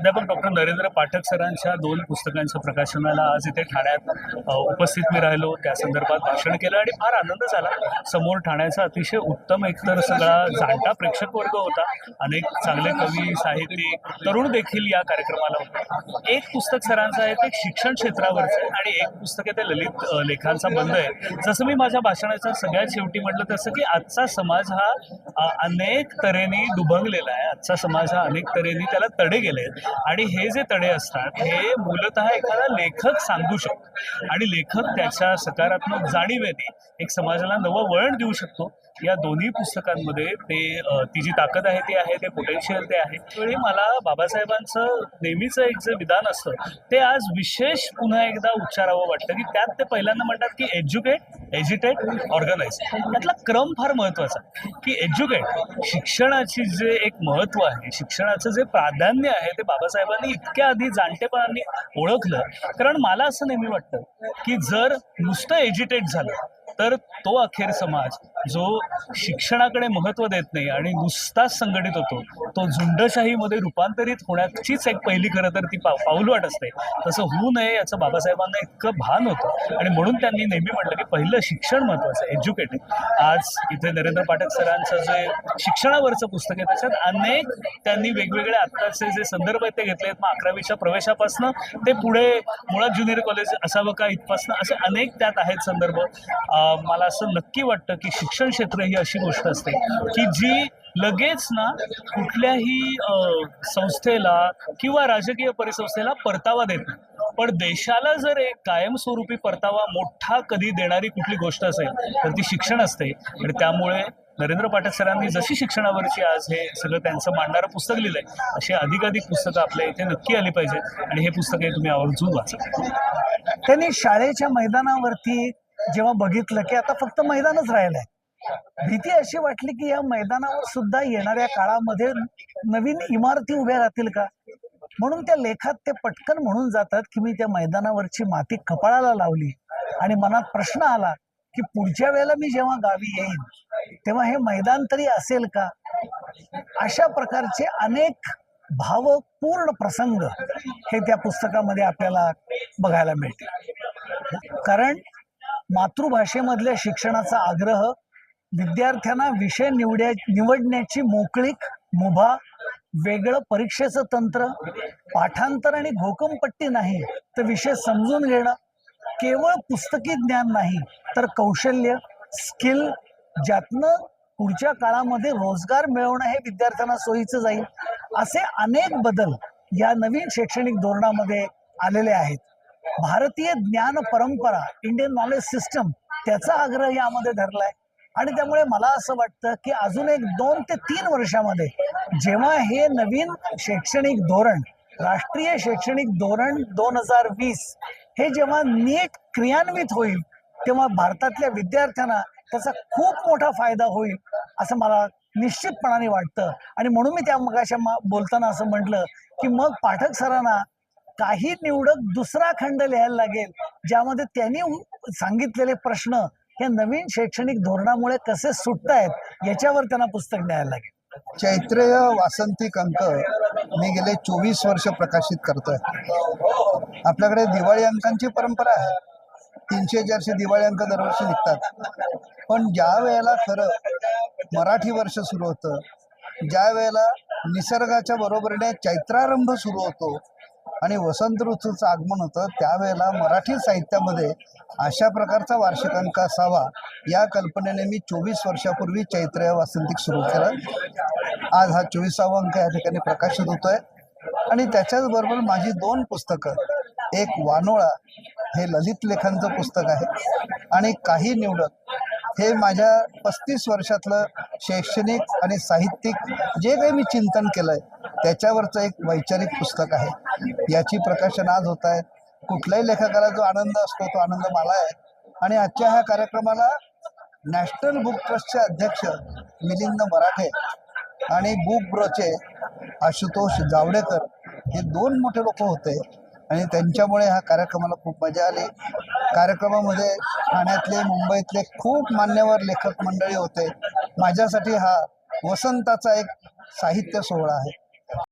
प्राध्यापक डॉक्टर नरेंद्र पाठक सरांच्या दोन पुस्तकांच्या प्रकाशनाला आज इथे ठाण्यात उपस्थित मी राहिलो. त्या संदर्भात भाषण केलं आणि फार आनंद झाला. समोर ठाण्याचा अतिशय उत्तम एकतर सगळा जाणता प्रेक्षक वर्ग होता. अनेक चांगले कवी साहित्यिक तरुण देखील या कार्यक्रमाला होते. एक पुस्तक सरांचं आहे ते शिक्षण क्षेत्रावरचं आहे आणि एक पुस्तक आहे ते ललित लेखांचा बंध आहे. जसं मी माझ्या भाषणाच्या सगळ्यात शेवटी म्हटलं तसं की आजचा समाज हा अनेक तऱ्हेने दुभंगलेला आहे. आजचा समाज हा अनेक तऱ्हेने त्याला तडे गेले आहेत. आणि हे जे तडे असतात हे मूलतः एखादा लेखक सांगू शकतो. आणि लेखक त्याच्या सकारात्मक जाणीवेने एक समाजाला नवं वळण देऊ शकतो. या दोन्ही पुस्तकांमध्ये ते ती जी ताकद आहे ती आहे ते पोटेन्शियल ते आहे. त्यावेळी मला बाबासाहेबांचं नेहमीचं एक जे विधान असतं ते आज विशेष पुन्हा एकदा उच्चारावं वाटतं की त्यात ते पहिल्यांदा म्हणतात की एज्युकेट एज्युटेट ऑर्गनाइज त्यातला क्रम फार महत्त्वाचा आहे की एज्युकेट शिक्षणाची जे एक महत्त्व आहे शिक्षणाचं जे प्राधान्य आहे ते बाबासाहेबांनी इतक्या आधी जाणतेपणाने ओळखलं. कारण मला असं नेहमी वाटतं की जर नुसतं एज्युटेट झालं तर तो अखेर समाज जो शिक्षणाकडे महत्त्व देत नाही आणि नुसताच संघटित होतो तो झुंडशाहीमध्ये रूपांतरित होण्याचीच एक पहिली खरं तर ती पाव पाऊलवाट असते. तसं होऊ नये याचं बाबासाहेबांना इतकं भान होतं आणि म्हणून त्यांनी नेहमी म्हटलं की पहिलं शिक्षण महत्त्वाचं आहे एज्युकेटेड आज इथे नरेंद्र पाठक सरांचं जे शिक्षणावरचं पुस्तक आहे त्याच्यात अनेक त्यांनी वेगवेगळे आत्ताचे जे संदर्भ आहेत ते घेतले आहेत. मग अकरावीच्या प्रवेशापासनं ते पुढे मुळात ज्युनियर कॉलेज असावं का इथपासनं असे अनेक त्यात आहेत संदर्भ. मला असं नक्की वाटतं की शिक्षण क्षेत्र ही अशी गोष्ट असते की जी लगेच ना कुठल्याही अं, संस्थेला किंवा राजकीय परिसंस्थेला परतावा देत नाही. पण देशाला जर एक कायमस्वरूपी परतावा मोठा कधी देणारी कुठली गोष्ट असेल तर ती शिक्षण असते. आणि त्यामुळे नरेंद्र पाठक सरांनी जशी शिक्षणावरची आज हे सगळं त्यांचं मांडणारं पुस्तक लिहिलंय अशी अधिकाधिक पुस्तकं आपल्या इथे नक्की आली पाहिजेत. आणि हे पुस्तक हे तुम्ही आवर्जून वाचा. त्यांनी शाळेच्या मैदानावरती जेव्हा बघितलं की आता फक्त मैदानच राहिलंय. भीती अशी वाटली की या मैदानावर सुद्धा येणाऱ्या काळामध्ये नवीन इमारती उभ्या राहतील का? म्हणून त्या लेखात ते पटकन म्हणून जातात की मी त्या मैदानावरची माती कपाळाला लावली आणि मनात प्रश्न आला की पुढच्या वेळेला मी जेव्हा गावी येईन तेव्हा हे मैदान तरी असेल का? अशा प्रकारचे अनेक भावपूर्ण प्रसंग हे त्या पुस्तकामध्ये आपल्याला बघायला मिळतील. कारण मातृभाषेमधल्या शिक्षणाचा आग्रह विद्यार्थ्यांना विषय निवड्या निवडण्याची मोकळीक मुभा वेगळं परीक्षेचं तंत्र पाठांतर आणि घोकमपट्टी नाही तर विषय समजून घेणं केवळ पुस्तकी ज्ञान नाही तर कौशल्य स्किल ज्यातनं पुढच्या काळामध्ये रोजगार मिळवणं हे विद्यार्थ्यांना सोयीचं जाईल असे अनेक बदल या नवीन शैक्षणिक धोरणामध्ये आलेले आहेत. भारतीय ज्ञान परंपरा इंडियन नॉलेज सिस्टम त्याचा आग्रह यामध्ये धरलाय. आणि त्यामुळे मला असं वाटतं की अजून एक दोन ते तीन वर्षामध्ये जेव्हा हे नवीन शैक्षणिक धोरण राष्ट्रीय शैक्षणिक धोरण दोन हजार वीस हे जेव्हा नीट क्रियान्वित होईल तेव्हा भारतातल्या विद्यार्थ्यांना त्याचा खूप मोठा फायदा होईल असं मला निश्चितपणाने वाटतं. आणि म्हणून मी त्या मगाशा बोलताना असं म्हटलं की मग पाठक सरांना काही निवडक दुसरा खंड लिहायला लागेल ज्यामध्ये त्यांनी सांगितलेले प्रश्न हे नवीन शैक्षणिक धोरणामुळे कसे सुटतायत याच्यावर त्यांना पुस्तक द्यायला लागेल. चैत्रेय वासंतिक अंक मी गेले चोवीस वर्ष प्रकाशित करतोय. आपल्याकडे दिवाळी अंकांची परंपरा आहे. तीनशे चारशे दिवाळी अंक दरवर्षी निघतात. पण ज्या वेळेला खरं मराठी वर्ष सुरू होतं ज्या वेळेला निसर्गाच्या बरोबरीने चैत्रारंभ सुरू होतो आणि वसंत ऋतूचं आगमन होतं त्यावेळेला मराठी साहित्यामध्ये अशा प्रकारचा वार्षिक अंक असावा या कल्पनेने मी चोवीस वर्षापूर्वी चैत्र वासंतिक सुरू केलं. आज हा चोवीसावा अंक या ठिकाणी प्रकाशित होतोय. आणि त्याच्याचबरोबर माझी दोन पुस्तकं एक वानोळा हे ललित लेखांचं पुस्तक आहे आणि काही निवडक हे माझ्या पस्तीस वर्षातलं शैक्षणिक आणि साहित्यिक जे काही मी चिंतन केलंय त्याच्यावरचं एक वैचारिक पुस्तक आहे. याची प्रकाशन आज होत आहे. कुठल्याही लेखकाला जो आनंद असतो तो आनंद मला आहे. आणि आजच्या ह्या कार्यक्रमाला नॅशनल बुक ट्रस्टचे अध्यक्ष मिलिंद मराठे आणि बुक ब्रोचे आशुतोष जावडेकर हे दोन मोठे लोक होते. आणि त्यांच्यामुळे ह्या कार्यक्रमाला खूप मजा आली. कार्यक्रमामध्ये ठाण्यातले मुंबईतले खूप मान्यवर लेखक मंडळी होते. माझ्यासाठी हा वसंताचा एक साहित्य सोहळा आहे.